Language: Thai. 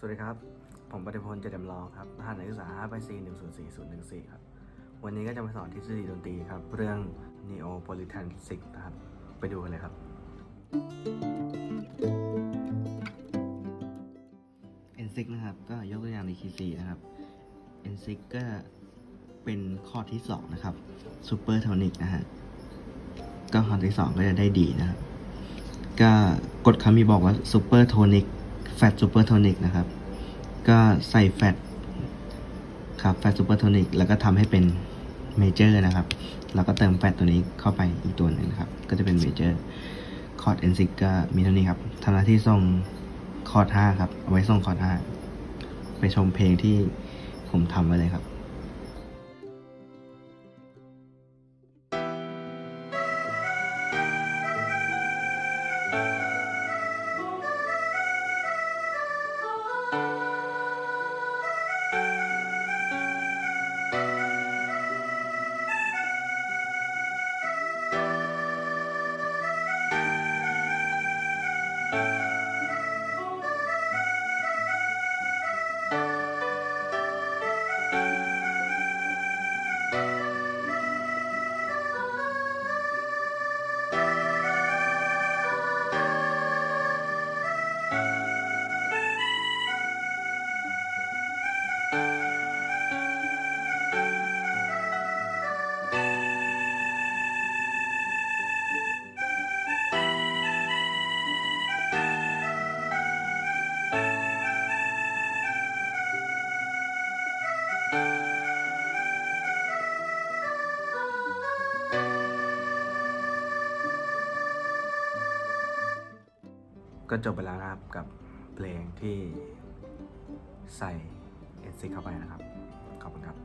สวัสดีครับ ผมปฏิพลเจดำรองครับรหัสนักศึกษา5ไป4 1 0 4 0 1 4ครับ วันนี้ก็จะมาสอนทฤษฎีดนตรีครับ เรื่อง Neopolitan 6นะครับ ไปดูกันเลยครับ N6 นะครับ ก็ยกตัวอย่างในคีย์ C นะครับ N6 ก็เป็นข้อที่ 2 นะครับ Super Tonic นะฮะ ก็ข้อที่ 2 ก็จะได้ดีนะครับ ก็กฎคำมีบอกว่า แฟตซูเปอร์โทนิกนะครับ ก็ใส่แฟตครับแฟตซูเปอร์โทนิกแล้วก็ทำให้เป็นเมเจอร์นะครับ แล้วก็เติมแฟตตัวนี้เข้าไปอีกตัวหนึ่งนะครับ ก็จะเป็นเมเจอร์คอร์ดเอนซิกก็มีเท่านี้ครับทำหน้าที่ส่งคอร์ด5ครับ เอาไว้ส่งคอร์ด5ไปชมเพลงที่ผมทำไว้เลยครับ ก็จบไปแล้วนะครับกับเพลงที่ใส่เอสซิเข้าไปนะครับ ขอบคุณครับ